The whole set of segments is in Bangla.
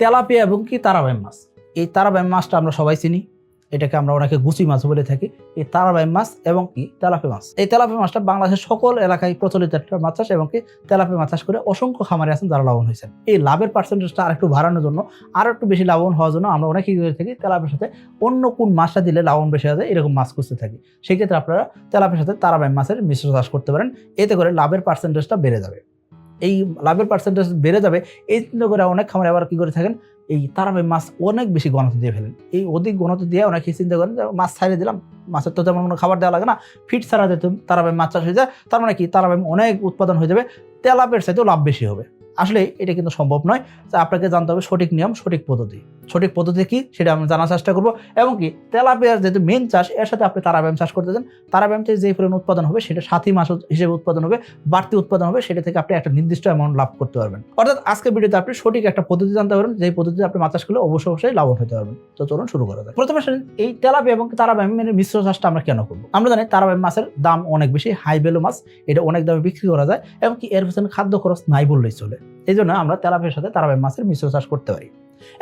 তেলাপিয়া এবং কি তারাবাই মাছ? এই তারাবাই মাছটা আমরা সবাই চিনি, এটাকে আমরা অনেকে গুচি মাছ বলে থাকি। এই তারাবাই মাছ এবং কি তেলাপি মাছ। এই তেলাপি মাছটা বাংলাদেশের সকল এলাকায় প্রচলিত একটা মাছ চাষ এবং কি তেলাপি মাছ চাষ করে অসংখ্য খামারে আছেন যারা লাভবান হয়েছেন। এই লাভের পার্সেন্টেজটা আরেকটু বাড়ানোর জন্য, আরও একটু বেশি লাভবান হওয়ার জন্য আমরা অনেকেই করে থাকি তেলাপির সাথে অন্য কোন মাছটা দিলে লাভবান বেশি হয়ে যায় এরকম মাছ খুঁজতে থাকি। সেক্ষেত্রে আপনারা তেলাপির সাথে তারাবাই মাছের মিশ্র চাষ করতে পারেন, এতে করে লাভের পার্সেন্টেজটা বেড়ে যাবে। এই লাভের পার্সেন্টেজ বেড়ে যাবে, এই চিন্তা করে অনেক খামারে আবার কী করে থাকেন? এই তারাবে মাছ অনেক বেশি ঘনত্ব দিয়ে ফেলেন। এই অধিক ঘনত্ব দিয়ে অনেকে চিন্তা করেন যে মাছ ছাড়িয়ে দিলাম, মাছের তো তেমন কোনো খাবার দেওয়া লাগে না ফিট ছাড়া যেতে তারাবে মাছ চাষ হয়ে যায়, তার মানে কি তারাবে অনেক উৎপাদন হয়ে যাবে, তেলাপের চাইতেও লাভ বেশি হবে। আসলে এটা কিন্তু সম্ভব নয়। আপনাকে জানতে হবে সঠিক নিয়ম, সঠিক পদ্ধতি। সঠিক পদ্ধতি কী সেটা আমরা জানার চেষ্টা করব। এবং কি তেলাপিয়ার যেহেতু মেন চাষ, এর সাথে আপনি তারাব্যায়াম চাষ করতে চান তারাব্যায়াম থেকে যে পরিমাণ উৎপাদন হবে সেটা সাথী মাস হিসেবে উৎপাদন হবে, বাড়তি উৎপাদন হবে, সেটা থেকে আপনি একটা নির্দিষ্ট অ্যামাউন্ট লাভ করতে পারবেন। অর্থাৎ আজকের ভিডিওতে আপনি সঠিক একটা পদ্ধতি জানতে পারবেন যে পদ্ধতিতে আপনি মাছ চাষ করলে অবশ্যই অবশ্যই লাভবান হতে পারবেন। তো চলুন শুরু করা যায় প্রথমে এই তেলাপিয়া এবং তারা তারাব্যায়ামের মিশ্র চাষটা আমরা কেন করব? আমরা জানি তারাব্যায়াম মাছের দাম অনেক বেশি হাই ভ্যালু মাছ, এটা অনেক দামে বিক্রি করা যায়, এবং কি এর পিছনে খাদ্য খরচ নাই বললেই চলে। এই জন্য আমরা তেলাপিয়ার সাথে তারাব্যায়াম মাছের মিশ্র চাষ করতে পারি।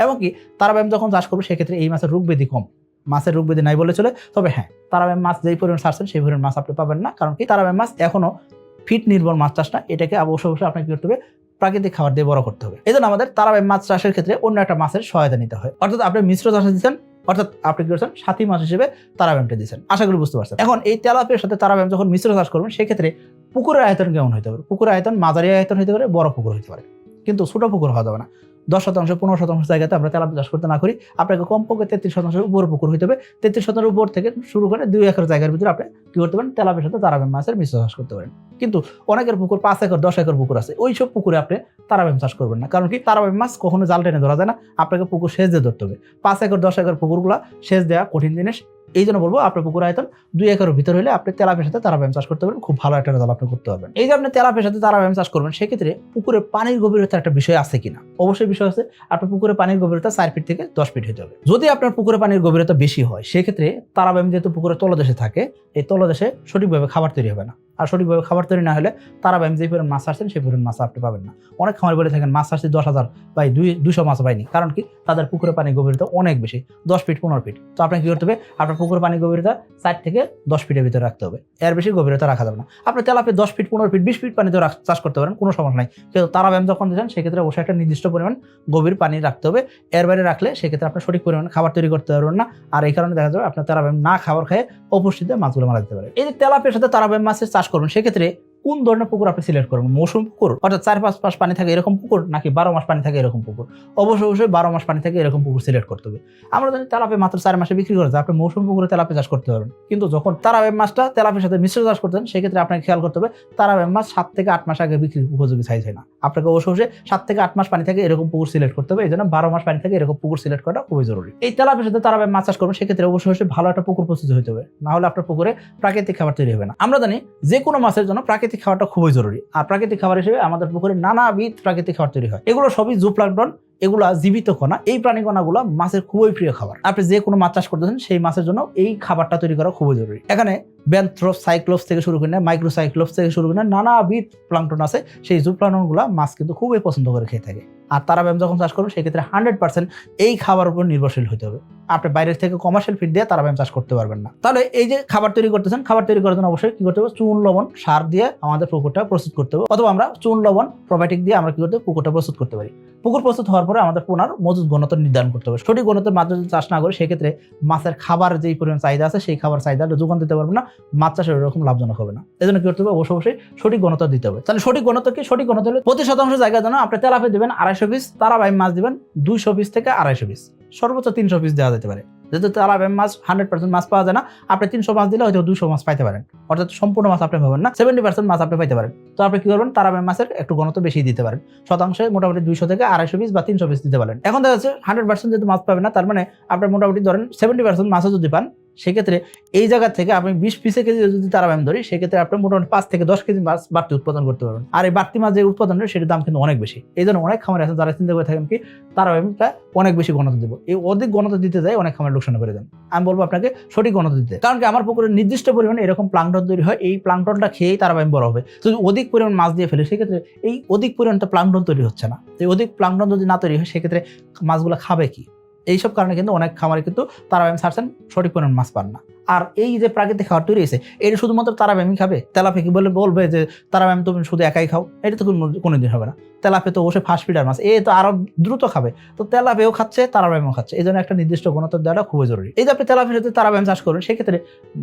এবং কি তারাব্যায়াম যখন চাষ করব, সেক্ষেত্রে এই মাছের রোগ ব্যাধি কম। মাছের রোগ ব্যাধি নাই বলে চলে, তবে হ্যাঁ তারাব্যায়াম মাছ যেই পরিমাণ ছাড়ছেন সেই পরিমাণ মাছ আপনি পাবেন না। কারণ কি তারাব্যায়াম মাছ এখনও ফিট, নির্ভর মাছ চাষ না। এটাকে অবশ্যই অবশ্যই আপনাকে করতে হবে? প্রাকৃতিক খাবার দিয়ে বড় করতে হবে। এই জন্য আমাদের তারাব্যায়াম মাছ চাষের ক্ষেত্রে অন্য একটা মাছের সহায়তা নিতে হয়। অর্থাৎ আপনি মিশ্র চাষে দিচ্ছেন, অর্থাৎ আপনি কি করছেন, সাথী মাছ হিসেবে তারাব্যায়ামটা দিচ্ছেন। আশা করি বুঝতে পারছেন। এখন এই তেলাপিয়ার সাথে তারাব্যায়াম যখন মিশ্র চাষ করবেন, সেক্ষেত্রে পুকুরের আয়তন কেমন হতে পারে? পুকুরের আয়তন মাঝারি আয়তন হতে পারে, বড় পুকুর হতে পারে। কিন্তু ছোট পুকুর হওয়া যাবে না। দশ শতাংশ, পনেরো শতাংশ জায়গাতে আমরা তেলাপিয়া চাষ করতে না করি। আপনাকে কমপক্ষে তেত্রিশ শতাংশের উপর পুকুর হইতে হবে। তেত্রিশ শতাংশের উপর থেকে শুরু করে দুই একর জায়গার ভিতরে আপনি কি করতে পারেন? তেলাপিয়ার সাথে তারাবেম মাছের মিশ্র চাষ করতে পারেন। কিন্তু অনেকের পুকুর, পাঁচ একর, দশ একর পুকুর আছে। ওই সব পুকুরে আপনি তারাবেম চাষ করবেন না। কারণ কি? তারাবেম মাছ কখনো জাল টেনে ধরা যায় না। আপনাকে পুকুর সেচ দিয়ে ধরতে হবে। পাঁচ একর, দশ একর পুকুরগুলো সেচ দেওয়া কঠিন জিনিস। এই জন্য বলব, আপনার পুকুর আয়তন দুই একরের ভিতর হলে আপনি তেলাপের সাথে তারাব্যায়াম চাষ করতে পারবেন। খুব ভালো একটা রেজাল্ট আপনি করতে পারবেন। এই যে আপনি তেলাপের সাথে তারাব্যায়াম চাষ করবেন, সেক্ষেত্রে পুকুরের পানির গভীরতা একটা বিষয় আছে কিনা? অবশ্যই বিষয় আছে আপনার পুকুরে পানির গভীরতা চার ফিট থেকে দশ ফিট হতে হবে। যদি আপনার পুকুরে পানির গভীরতা বেশি হয়, সেক্ষেত্রে তারাবায়ু যেহেতু পুকুরের তলদেশে থাকে, এই তলদেশে সঠিকভাবে খাবার তৈরি হবে না। আর সঠিকভাবে খাবার তৈরি না হলে তারা তারাব্যায়াম যে পরিমাণ মাছ আসছেন সেই পরিমাণ মাছ আপনি পাবেন না। অনেক খামার বলে থাকেন, মাছ আসছে দশ হাজার বাই দুই, দুশো মাছ পাইনি। কারণ কি? তাদের পুকুরে পানির গভীরতা অনেক বেশি, দশ ফিট পনেরো ফিট তো আপনাকে কি করতে হবে? আপনার পুকুরে পানির গভীরতা চার থেকে দশ ফিটের ভিতরে রাখতে হবে। এর বেশি গভীরতা রাখা যাবে না। আপনি তেলাপে দশ ফিট পনেরো ফিট বিশ ফিট পানিতে রাখ- চাষ করতে পারেন, কোনো সমস্যা নাই। কিন্তু তারা ব্যায়াম যখন দিচ্ছেন, সেক্ষেত্রে অবশ্যই একটা নির্দিষ্ট পরিমাণ গভীর পানি রাখতে হবে। এর বাইরে রাখলে সেক্ষেত্রে আপনার সঠিক পরিমাণে খাবার তৈরি করতে পারবেন না। আর এই কারণে দেখা যাবে আপনার তারা ব্যায়াম না খাবার খেয়ে অপুষ্টিতে মাছগুলো মারা যেতে পারে। এই যে তেলাপের সাথে তারা ব্যায়াম মাছের চাষ করবেন সেক্ষেত্রে কোন ধরনের পুকুর আপনি সিলেক্ট করবেন মৌসুম পুকুর? অর্থাৎ চার পাঁচ মাস পানি থাকে এরকম পুকুর, নাকি বারো মাস পানি থাকে এরকম পুকুর? অবশ্যই অবশ্যই বারো মাস পানি থাকে এরকম পুকুর সিলেক্ট করতে হবে। আমরা জানি তেলাপে মাত্র চার মাসে বিক্রি করে আপনি মৌসুম পুকুরে তেলাপে চাষ করতে পারবেন। কিন্তু যখন তারাবে মাছটা তেলাপের সাথে মিশ্র চাষ করতেন, সেক্ষেত্রে আপনাকে খেয়াল করতে হবে তারাবে মাছ সাত থেকে আট মাস আগে বিক্রি উপযোগী সাইজ হয় না। আপনাকে অবশ্যই অবশ্যই সাত থেকে আট মাস পানি থাকে এরকম পুকুর সিলেক্ট করতে হবে। এই জন্য বারো মাস পানি থাকে এরকম পুকুর সিলেক্ট করা খুবই জরুরি। এই তেলাপের সাথে তারাবে মাছ চাষ করবেন, সেক্ষেত্রে অবশ্যই অবশ্যই ভালো একটা পুকুর প্রস্তুত হতে হবে। না হলে আপনার পুকুরে প্রাকৃতিক খাবার তৈরি হবে না। আমরা জানি যে কোনো মাছের জন্য প্রাকৃতিক খাবারটা খুবই জরুরি। আর প্রাকৃতিক খাবার হিসেবে আমাদের পুকুরে নানাবিধ প্রাকৃতিক খাবার তৈরি হয়। এগুলো সবই জুপ্লাঙ্কটন এগুলা জীবিত কণা। এই প্রাণী কণাগুলো মাছের খুবই প্রিয় খাবার। আপনি যে কোনো মাছ চাষ করতেছেন সেই মাছের জন্য এই খাবারটা তৈরি করা খুবই জরুরি। এখানে ব্যান্থ্রোপ সাইক্লোপস থেকে শুরু করে মাইক্রো সাইক্লোপস থেকে শুরু করে নানাবিধ প্লাঙ্কটন আছে। সেই জুপ্লাঙ্কটনগুলো মাছ কিন্তু খুবই পছন্দ করে খেয়ে থাকে। আর তারা ব্যায়াম যখন চাষ করবে, সেক্ষেত্রে হান্ড্রেড পার্সেন্ট এই খাবার উপর নির্ভরশীল হতে হবে। আপনি বাইরের থেকে কমার্শিয়াল ফিড দিয়ে তারা ব্যায়াম চাষ করতে পারবেন না। তাহলে এই যে খাবার তৈরি করতেছেন, খাবার তৈরি করার জন্য অবশ্যই কী করতে হবে? চুন, লবণ, সার দিয়ে আমাদের পুকুরটা প্রস্তুত করতে হবে। অথবা আমরা চুন, লবণ প্রোবায়োটিক দিয়ে আমরা কী করতে পুকুরটা প্রস্তুত করতে পারি। পুকুর প্রস্তুত হওয়ার পরে আমাদের পুনর মজুদ ঘনত্ব নির্ধারণ করতে হবে। সঠিক ঘনত্বের মাধ্যমে যদি চাষ না করে, সেক্ষেত্রে মাছের খাবার যেই পরিমাণ চাহিদা আছে, সেই খাবার চাহিদাটা যোগান দিতে পারব না। মাছ চাষের এরকম লাভজনক হবে না। এই জন্য কি করতে হবে? অবশ্যই অবশ্যই সঠিক ঘনত্ব দিতে হবে। তাহলে সঠিক ঘনত্ব কি সঠিক ঘনত্ব হলে প্রতি শতাংশ জায়গার জন্য আপনি তেলাপে দেবেন আড়াইশো পিস তারাবাই মাছ দিবেন দুইশো পিস থেকে আড়াইশো পিস। সর্বোচ্চ তিনশো পিস দেওয়া যেতে পারে। যেহেতু তারাবাই মাছ হান্ড্রেড পার্সেন্ট মাছ পাওয়া যায় না, আপনি তিনশো মাছ দিলে হয়তো দুশো মাছ পাইতে পারেন। অর্থাৎ সম্পূর্ণ মাছ আপনি পাবেন না, সেভেন্টি পার্সেন্ট মাছ আপনি পাইতে পারেন। তো আপনি কি করবেন? তারাবাই মাছের একটু ঘনত্ব বেশি দিতে পারেন। শতাংশে মোটামুটি দুইশো থেকে আড়াইশো পিস বা তিনশো পিস দিতে পারেন। এখন দেখা যাচ্ছে হান্ড্রেড পার্সেন্ট যদি মাছ পাবেন না, তার মানে আপনার মোটামুটি ধরেন সেভেন্টি পার্সেন্ট মাছও যদি পান সেক্ষেত্রে এই জায়গা থেকে আপনি বিশ পিসে কেজি যদি তারা ব্যায়াম ধরি, সেক্ষেত্রে আপনি মোটামুটি পাঁচ থেকে দশ কেজি মাছ বাড়তি উৎপাদন করতে পারবেন। আর এই বাড়তি মাছ যে উৎপাদন সেটার দাম কিন্তু অনেক বেশি। এই জন্য অনেক খামারে আছে যারা চিন্তা করে থাকেন কি তারা ব্যায়ামটা অনেক বেশি গণতা দেবো। এই অধিক ঘনত্ব দিতে যায় অনেক খামারে লোকসান করে দেন আমি বলব আপনাকে, সঠিক ঘনত্ব দিতে। কারণ কি, আমার পুকুরে নির্দিষ্ট পরিমাণে এরকম প্লাংটন তৈরি হয়, এই প্লাংটনটা খেয়েই তারা ব্যায়াম বড় হবে। যদি অধিক পরিমাণ মাছ দিয়ে ফেলে, সেক্ষেত্রে এই অধিক পরিমাণটা প্লাংটন তৈরি হচ্ছে না। এই অধিক প্লাংটন যদি না তৈরি হয়, সেক্ষেত্রে মাছগুলো খাবে কি? এইসব কারণে কিন্তু অনেক খামারে কিন্তু তারা ব্যায়াম ছাড়ছেন সঠিক পরিমাণ মাছ পান না। আর এই যে প্রাকৃতিক খাবার তৈরি হয়েছে, এটা শুধুমাত্র তারা ব্যায়ামই খাবে? তেলাপে কি বলে বলবে যে তারা ব্যায়াম তুমি শুধু একাই খাও? এটা তো কোনো কোনোদিন হবে না। তেলাপে তো অবশ্যই ফাস্ট ফিডার মাছ। এ তো আরও দ্রুত খাবে। তো তেলাপেও খাচ্ছে তারা ব্যায়ামও খাচ্ছে। এই জন্য একটা নির্দিষ্ট গুণত্ব দেওয়াটা খুবই জরুরি। এই যে আপনি সাথে তারা ব্যায়াম চাষ করবেন সেক্ষেত্রে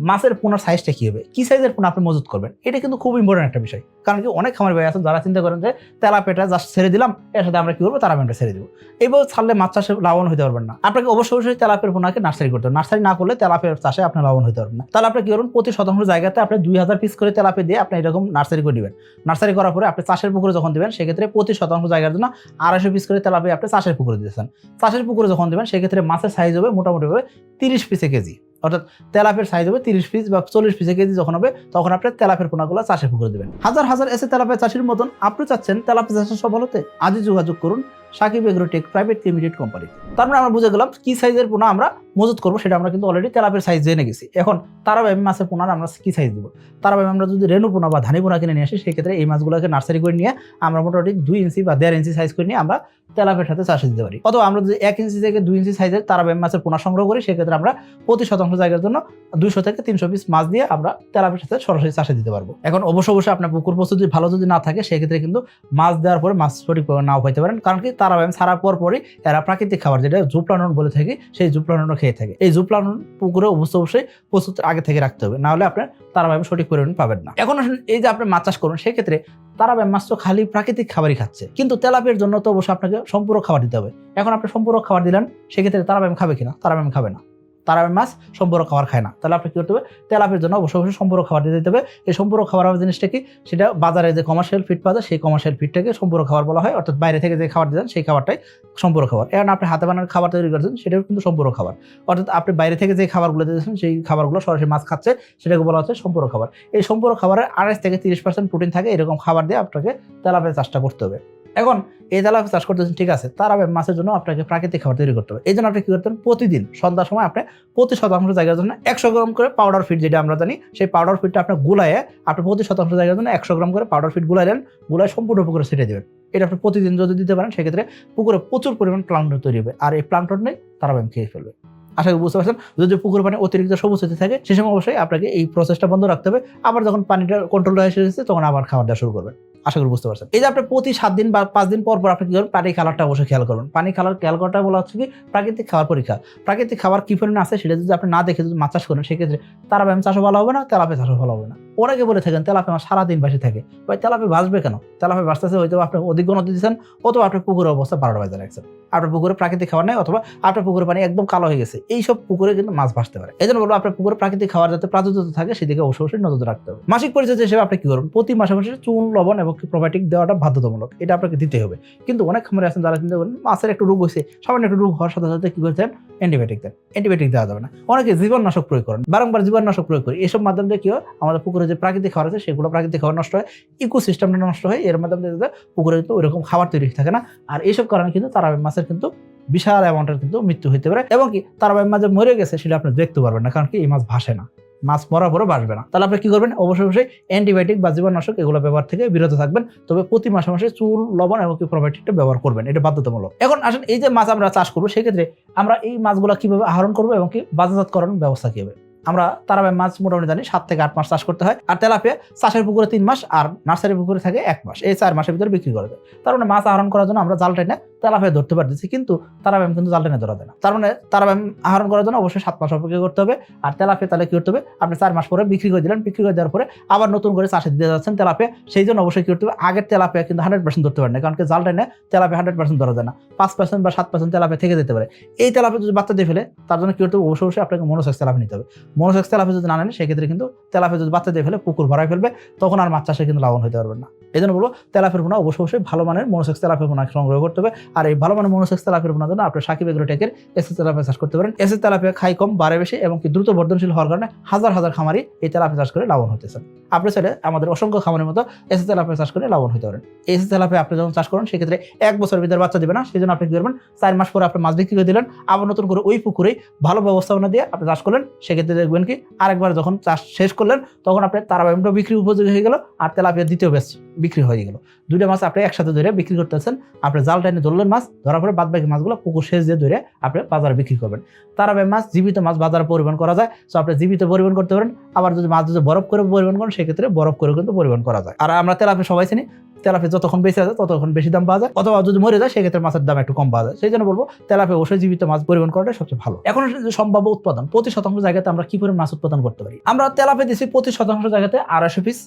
মাছের পোনার সাইজটা কী হবে? কি সাইজের পোনা আপনি মজুত করবেন? এটা কিন্তু খুব ইম্পর্টেন্ট একটা বিষয়। কারণ কি অনেক খামার ভাই আছে, যারা চিন্তা করেন যে তেলাপেটা জাস্ট ছেড়ে দিলাম, এর সাথে আমরা কি করব? তারা ব্যায়ামটা ছেড়ে দেবো। এবার ছাড়লে মাছ চাষে লাভবান হতে পারবেন না। আপনাকে অবশ্যই অবশ্যই তেলাপের পোনাকে নার্সারি করতে হবে। নার্সারি না করলে তেলাপের চাষে আপনি লাভবান হতে পারবেন না। তাহলে আপনি কি করুন প্রতি শতাংশ জায়গাতে আপনি দুই হাজার পিস করে তেলাপে দিয়ে আপনি এরকম নার্সারি করে দিবেন। নার্সারি করার পরে আপনি চাষের পুকুরে যখন দেবেন, সেক্ষেত্রে প্রতি শতাংশ জায়গার জন্য আড়াইশো পিস করে তেলাপে আপনি চাষের পুকুরে দিয়েছেন। চাষের পুকুরে যখন দেবেন, সেক্ষেত্রে মাছের সাইজ হবে মোটামুটি হবে তিরিশ পিসে কেজি। অর্থাৎ তেলাপের সাইজ হবে তিরিশ পিস বা চল্লিশ পিসে কেজি যখন হবে, তখন আপনি তেলাপের পোনাগুলো চাষের পুকুরে দেবেন। হাজার হাজার এসে তেলাপের চাষির মতন আপনি চাচ্ছেন তেলাপি চাষের সফল হতে? আজই যোগাযোগ করুন Sakib agrotech private limited company তারপরে আমরা বুঝে গেলাম কি সাইজের পোনা আমরা মজুত করব, সেটা আমরা কিন্তু অলরেডি তেলাপের সাইজ জেনে গেছি। এখন তারাবাইম মাছের পোনার আমরা কি সাইজ দিব? তারাবাইম আমরা যদি রেণু পোনা বা ধানি পোনা কিনে নিয়ে আসি, সেক্ষেত্রে এই মাছগুলোকে নার্সারি করে নিয়ে আমরা মোটামুটি দুই ইঞ্চি বা দেড় ইঞ্চি সাইজ করে নিয়ে আমরা তেলাপের সাথে চাষে দিতে পারি। অথবা আমরা যদি এক ইঞ্চি থেকে দুই ইঞ্চি সাইজের তারাবাইম মাছের পোনা সংগ্রহ করি, সেক্ষেত্রে আমরা প্রতি শতাংশ জায়গার জন্য দুইশো থেকে তিনশো পিস মাছ দিয়ে আমরা তেলাপের সাথে সরাসরি চাষে দিতে পারব। এখন অবশ্য অবশ্যই আপনার পুকুর প্রস্তুতি ভালো যদি না থাকে, সেক্ষেত্রে কিন্তু মাছ দেওয়ার পরে মাছ সঠিক নাও হইতে পারেন। কারণ কি তারাবাইম ছাড়ার পর পরই এরা প্রাকৃতিক খাবার, যেটা জুপ্লানন বলে থাকি, সেই জুপ্লাননও খেয়ে থাকে। এই জুপ্লানন পুকুরে অবশ্যই অবশ্যই প্রস্তুত আগে থেকে রাখতে হবে, না হলে আপনার তারাবাইম সঠিক পরিমাণ পাবেন না। এখন আসুন এই যে আপনি মাছ চাষ করুন, সেক্ষেত্রে তারাবাইম মাছ তো খালি প্রাকৃতিক খাবারই খাচ্ছে। কিন্তু তেলাপের জন্য তো অবশ্যই আপনাকে সম্পূরক খাবার দিতে হবে। এখন আপনি সম্পূরক খাবার দিলেন, সেক্ষেত্রে তারাবাইম খাবে কিনা? তারাবাইম খাবে না। তারাবাইম মাছ সম্পূরক খাবার খায় না। তাহলে আপনি কী করতে হবে? তেলাপের জন্য অবশ্যই অবশ্যই সম্পূরক খাবার দিয়ে দিতে হবে। এই সম্পূরক খাবার জিনিসটা কি? সেটা বাজারে যে কমার্শিয়াল ফিড পাওয়া যায়, সেই কমার্শিয়াল ফিডটাকে সম্পূরক খাবার বলা হয়। অর্থাৎ বাইরে থেকে যে খাবার দেন সেই খাবারটাই সম্পূরক খাবার। এখন আপনি হাতে বানানোর খাবার তৈরি করছেন, সেটাও কিন্তু সম্পূরক খাবার। অর্থাৎ আপনি বাইরে থেকে যে খাবারগুলো দিয়েছেন সেই খাবারগুলো সরাসরি মাছ খাচ্ছে, সেটাকে বলা হচ্ছে সম্পূরক খাবার। এই সম্পূরক খাবারের আড়াইশ থেকে তিরিশ পার্সেন্ট প্রোটিন থাকে, এরকম খাবার দিয়ে আপনাকে তেলাপের চাষটা করতে হবে। এখন এই তেলাপি চাষ করতেছেন ঠিক আছে, তার মাছের জন্য আপনাকে প্রাকৃতিক খাবার তৈরি করতে হবে। এই জন্য আপনি কি করতেন? প্রতিদিন সন্ধ্যার সময় আপনি প্রতি শতাংশ জায়গার জন্য একশো গ্রাম করে পাউডার ফিট যেটা আমরা জানি, সেই পাউডার ফিটটা আপনার গুলায় আপনি প্রতি শতাংশ জায়গার জন্য একশো গ্রাম করে পাউডার ফিট গুলাইলেন গুলায় সম্পূর্ণ পুকুরে ছেটে দেবেন। এটা আপনি প্রতিদিন যদি দিতে পারেন, সেক্ষেত্রে পুকুরে প্রচুর পরিমাণ প্লান্টন তৈরি হবে। আর এই প্লান্টন নেই, তারা খেয়ে ফেলবে। আশা করি বুঝতে পারছেন? যদি পুকুর পানি অতিরিক্ত সবুজ হতে থাকে, সে সময় অবশ্যই আপনাকে এই প্রসেসটা বন্ধ রাখতে হবে। আবার যখন পানিটা কন্ট্রোল হয়ে এসেছে, তখন আবার খাবার দেওয়া শুরু করবেন। আশা করি বুঝতে পারছেন। এই যে আপনি প্রতি সাত দিন বা পাঁচ দিন পর পর আপনি কী করবেন পানি খালারটা অবশ্যই খেয়াল করবেন পানি খালার, খেয়াল করাটা বলা হচ্ছে কি, প্রাকৃতিক খাবার পরীক্ষা। প্রাকৃতিক খাবার কী পরিমাণে আছে সেটা যদি আপনি না দেখে যদি মাছ চাষ করেন, সেক্ষেত্রে তারা ব্যায়াম চাষও ভালো হবে না তেলাপে চাষও ভালো হবে না। অনেকে বলে থাকেন, তেলাপে মাছ সারাদিন বাসে থাকে। ভাই, তেলাপে বাঁচবে কেন? তেলাপে বাঁচতেছে হয়তো আপনি অধিক গণতি দিচ্ছেন, অথবা আপনার পুকুরের অবস্থা বারোটা বাজে রাখছেন আপনার পুকুরে প্রাকৃতিক খাবার নেই, অথবা আপনার পুকুরের পানি একদম কালো হয়ে গেছে। এইসব পুকুরে কিন্তু মাছ ভাসতে পারে। এই জন্য বলব, আপনার পুকুরে প্রাকৃতিক খাবার যাতে প্রাচুর্য থাকে, সেদিকে অবশ্যই অবশ্যই নজর রাখতে হবে। মাসিক পরিচর্যা হিসেবে আপনি কি করবেন? প্রতি মাসে মাসে চুন, লবণ এবং প্রোবায়োটিক দেওয়াটা বাধ্যতামূলক। এটা আপনাকে দিতে হবে। কিন্তু অনেক খামারে আছেন যারা চিন্তা করেন, মাছের একটু রোগ হয়েছে, সামান্য একটু রোগ হওয়ার সাথে সাথে কি করছেন অ্যান্টিবায়োটিক দেন। অ্যান্টিবায়োটিক দেওয়া যাবে না। অনেকে জীবাণুনাশক প্রয়োগ করেন। বারংবার জীবাণুনাশক প্রয়োগ করি। এসব মাধ্যমে দিয়ে কি হয়? আমাদের পুকুরে যে প্রাকৃতিক খাবার আছে, সেগুলো প্রাকৃতিক খাবার নষ্ট হয় ইকোসিস্টেমটা নষ্ট হয়, এর মাধ্যমে পুকুরে কিন্তু ওইরকম খাবার তৈরি থাকে না। আর এইসব কারণে কিন্তু তারা মাছের কিন্তু বিশাল অ্যামাউন্টের কিন্তু মৃত্যু হতে পারে এবং কি তারা মাঝে মরে গেছে সেটা আপনি দেখতে পারবেন না, কারণ কি এই মাছ ভাসে না। মাছ মরার পরে বাসবে না। তাহলে আপনি কি করবেন? অবশ্যই অবশ্যই অ্যান্টিবায়োটিক বা জীবাণুনাশক এগুলো ব্যবহার থেকে বিরত থাকবেন। তবে প্রতি মাসে মাসে চুল, লবণ এবং কি প্রোবায়োটিকটা ব্যবহার করবেন, এটা বাধ্যতামূলক। এখন আসেন এই যে মাছ আমরা চাষ করব, সেক্ষেত্রে আমরা এই মাছগুলো কীভাবে আহরণ করব এবং কি বাজারজাতকরণ ব্যবস্থা কি হবে? আমরা তারাবাই মাছ মোটামুটি জানি, সাত থেকে আট মাস চাষ করতে হয়। আর তেলাপিয়া চাষের পুকুরে তিন মাস, আর নার্সারি পুকুরে থাকে এক মাস। এই চার মাসের ভিতরে বিক্রি করে দেয় তার মানে মাছ আহরণ করার জন্য আমরা জাল টেনে তেলাপিয়া ধরতে পারতেছি, কিন্তু তারাবাইম কিন্তু জাল টেনে ধরা না। তার মানে তারাবাইম আহরণ করার জন্য অবশ্যই সাত মাস অপেক্ষা করতে হবে। আর তেলাপিয়া তাহলে কি করতে হবে? আপনি চার মাস পরে বিক্রি করে দিলেন। বিক্রি করে দেওয়ার পরে আবার নতুন করে চাষে দিতে যাচ্ছেন তেলাপিয়া। সেই জন্য অবশ্যই কি করতে হবে? আগের তেলাপিয়া কিন্তু হান্ড্রেড পার্সেন্ট ধরতে পারে না, কারণ জাল টেনে তেলাপিয়া হান্ড্রেড পার্সেন্ট ধরা যায় না। পাঁচ পার্সেন্ট বা সাত পার্সেন্ট তেলাপিয়া থেকে যেতে পারে। এই তেলাপিয়া যদি বাচ্চা দিয়ে ফেলে, তার জন্য কি করতে হবে? অবশ্যই অবশ্যই আপনাকে মনোসেক্স তেলাপিয়া নিতে হবে। মনোসেক্স তেলাপি যদি না নেন সেক্ষেত্রে কিন্তু তেলাপি যদি বাচ্চা দিয়ে ফেলে পুকুর ভরাই ফেলবে তখন আর মাছ চাষে কিন্তু লাভবান হতে পারবেন না এই জন্য বলব তেলাপের পোনা অবশ্যই অবশ্যই ভালো মানের মনোসেক্স তেলাপের পোনা সংগ্রহ করতে হবে আর এই ভালো মানের মনোসেক্স তেলাপের পোনার জন্য আপনি সাকিব এগ্রোটেকের এসে তেলাপিয়া চাষ করতে পারেন এসে তেলাপিয়া খাই কম বাড়ে বেশি এবং কি দ্রুত বর্ধনশীল হওয়ার কারণে হাজার হাজার খামারি এই তেলাপিয়া চাষ করে লাভবান হতেছেন আপনি চাইলে আমাদের অসংখ্য খামারের মতো এসে তেলাপিয়া চাষ করে লাভবান হতে পারেন এসে তেলাপিয়া আপনি যখন চাষ করেন সেক্ষেত্রে এক বছর ভিতরে বাচ্চা দেবে না সেই জন্য আপনি কি করবেন চার মাস পরে আপনি মাছ বিক্রি করে দিলেন আবার নতুন করে ওই পুকুরেই ভালো ব্যবস্থাপনা দিয়ে আপনি চাষ করলেন সেক্ষেত্রে দেখবেন কি, আরেকবার যখন চাষ শেষ করলেন, তখন আপনার তারাবাইমটা বিক্রি উপযোগী হয়ে গেল আর তেলাপিয়া দ্বিতীয় ব্যাচ বিক্রি হয়ে গেল। দুইটা মাছ আপনি একসাথে ধরে বিক্রি করতেছেন, আপনি জাল টাইনে ধরলেন মাছ, ধরার পরে বাদ বাকি মাছগুলো পুকুর শেষ দিয়ে ধরে আপনি বাজারে বিক্রি করবেন। তারাবাই মাছ জীবিত মাছ বাজারে পরিবহন করা যায় সো আপনি জীবিত পরিবহন করতে পারেন, আবার যদি মাছ যদি বরফ করে পরিবহন করেন, সেক্ষেত্রে বরফ করে কিন্তু পরিবহন করা যায়। আর আমরা তেলাপি সবাই চিনি তেলাপি যতক্ষণ বেঁচে আছে, ততক্ষণ বেশি দাম পাওয়া যায়। অথবা যদি মরে যায়, সেক্ষেত্রে মাছের দাম একটু কম পাওয়া যায়। সেই জন্য বলব তেলাপি অবশ্যই জীবিত মাছ পরিবহন করাটা সবচেয়ে ভালো। এখন সম্ভাব্য উৎপাদন প্রতি শতাংশ জায়গাতে আমরা কি পরিমাণ মাছ উৎপাদন করতে পারি? আমরা তেলাপি দিচ্ছি প্রতি শতাংশ জায়গাতে আড়াইশো পিস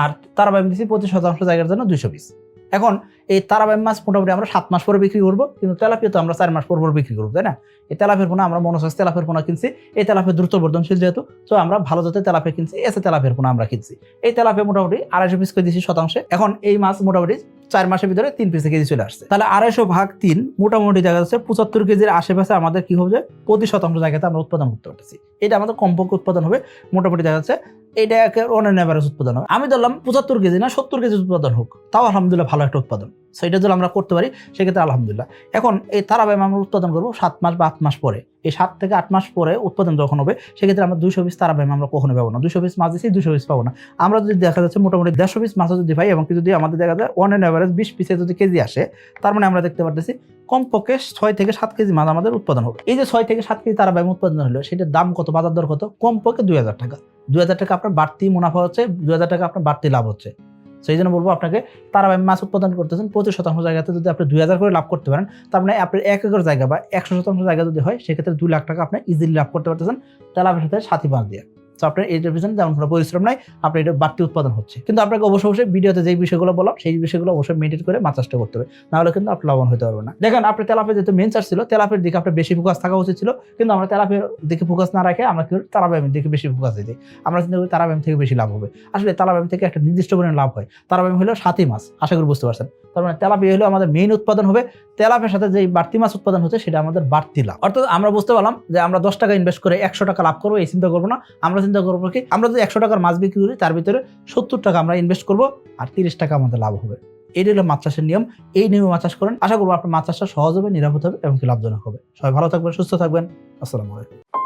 আর তারাবাইম দিচ্ছি প্রতি শতাংশ জায়গার জন্য দুইশো পিস এখন এই তারাবাই মাছ মোটামুটি আমরা সাত মাস পরে বিক্রি করব, কিন্তু তেলাপিয়া তো আমরা চার মাস পর পর বিক্রি করব, তাই না? এই তেলাপের পোনা আমরা মনোসাস তেলাপের পোনা কিনছি, এই তেলাপের দ্রুত বর্ধনশীল যেহেতু, তো আমরা ভালো জাতের তেলাপে কিনছি, এসে তেলাপের পোনা আমরা কিনছি। এই তেলাপে মোটামুটি আড়াইশো পিস করে দিয়েছি শতাংশে, এখন এই মাছ মোটামুটি চার মাসের ভিতরে তিন পিসে কেজি চলে আসছে। তাহলে আড়াইশো ভাগ তিন মোটামুটি দেখা যাচ্ছে পঁচাত্তর কেজির আশেপাশে আমাদের কি হবে? প্রতি শতাংশ জায়গাতে আমরা উৎপাদন করতে পারতেছি। এটা আমাদের কমপক্ষে উৎপাদন হবে, মোটামুটি দেখা যাচ্ছে এটা একে অনন্য অ্যাভারেজ উৎপাদন হবে আমি ধরলাম পঁচাত্তর কেজি না, সত্তর কেজি উৎপাদন হোক। তাও আলহামদুলিল্লাহ ভালো একটা উৎপাদন। সেটা যদি আমরা করতে পারি, সেক্ষেত্রে আলহামদুলিল্লাহ। এখন এই তারাবাই আমরা উৎপাদন করব সাত মাস বা আট মাস পরে। এই সাত থেকে আট মাস পরে উৎপাদন যখন হবে, সেক্ষেত্রে আমরা দুশো পিস তারাবাই আমরা কখনো পাবো না। দুশো পিস মাছ দিচ্ছি দুশো পিস পাবো না। আমরা যদি দেখা যাচ্ছে মোটামুটি দেড়শো পিস মাছও যদি পাই এবং যদি আমাদের দেখা যায় ওয়ান অ্যান্ড অ্যাভারেজ বিশ পিসে যদি কেজি আসে, তার মানে আমরা দেখতে পারতেছি কমপক্ষে ছয় থেকে সাত কেজি মাছ আমাদের উৎপাদন হবে। এই যে ছয় থেকে সাত কেজি তারাবাই উৎপাদন হলো, সেটার দাম কত, বাজার দর কত? কমপক্ষে দুই হাজার টাকা। দুই হাজার টাকা আপনার বাড়তি মুনাফা হচ্ছে, দুই হাজার টাকা আপনার বাড়তি লাভ হচ্ছে। সেই জন্য বলব আপনাকে, তারা মাছ উৎপাদন করতেছেন পঁচিশ শতাংশ জায়গাতে যদি আপনি দুই হাজার করে লাভ করতে পারেন, তার মানে আপনার এক একর জায়গা বা একশো শতাংশ জায়গা যদি হয়, সেক্ষেত্রে দুই লাখ টাকা আপনি ইজিলি লাভ করতে পারতেছেন। তাহলে তেলাপের সাথে সাথী মাছ দিয়ে। তো আপনার এইটার পিছনে তেমন কোনো পরিশ্রম নাই, আপনার এটা বাড়তি উৎপাদন হচ্ছে। কিন্তু আপনাকে অবশ্যই অবশ্যই ভিডিওতে যেই বিষয়গুলো বললাম, সেই বিষয়গুলো অবশ্যই মেনটেন করে মাছ চাষটা করতে হবে। নাহলে কিন্তু আপনি লাভবান হতে পারবেন না। দেখেন আপনি তেলাপের যেহেতু মেন চাষ ছিল তেলাপের দিকে আপনার বেশি ফোকাস থাকা উচিত ছিল। কিন্তু আমরা তেলাপের দিকে ফোকাস না রাখে আমরা কি করি তারাবাইমের দিকে বেশি ফোকাস দিই। আমরা চিন্তা করি তারাবাইম থেকে বেশি লাভ হবে। আসলে তারাবাইম থেকে একটা নির্দিষ্ট পরিমাণ লাভ হয়। তারাবাইম হলো সাতই মাছ আশা করি বুঝতে পারছেন। তার মানে তেলাপি হলো আমাদের মেইন উৎপাদন হবে। তেলাপের সাথে যে বাড়তি মাছ উৎপাদন হচ্ছে, সেটা আমাদের বাড়তি লাভ। অর্থাৎ আমরা বুঝতে পারলাম যে আমরা দশ টাকা ইনভেস্ট করে একশো টাকা লাভ করব, এই চিন্তা করব না। আমরা চিন্তা করব কি, আমরা যদি একশো টাকার মাছ বিক্রি করি, তার ভিতরে সত্তর টাকা আমরা ইনভেস্ট করব আর তিরিশ টাকা আমাদের লাভ হবে। এই হলো মাছ চাষের নিয়ম। এই নিয়মে মাছ চাষ করেন। আশা করব আপনার মাছ চাষটা সহজ হবে, নিরাপদ হবে এবং লাভজনক হবে। সবাই ভালো থাকবেন, সুস্থ থাকবেন। আসসালামু আলাইকুম।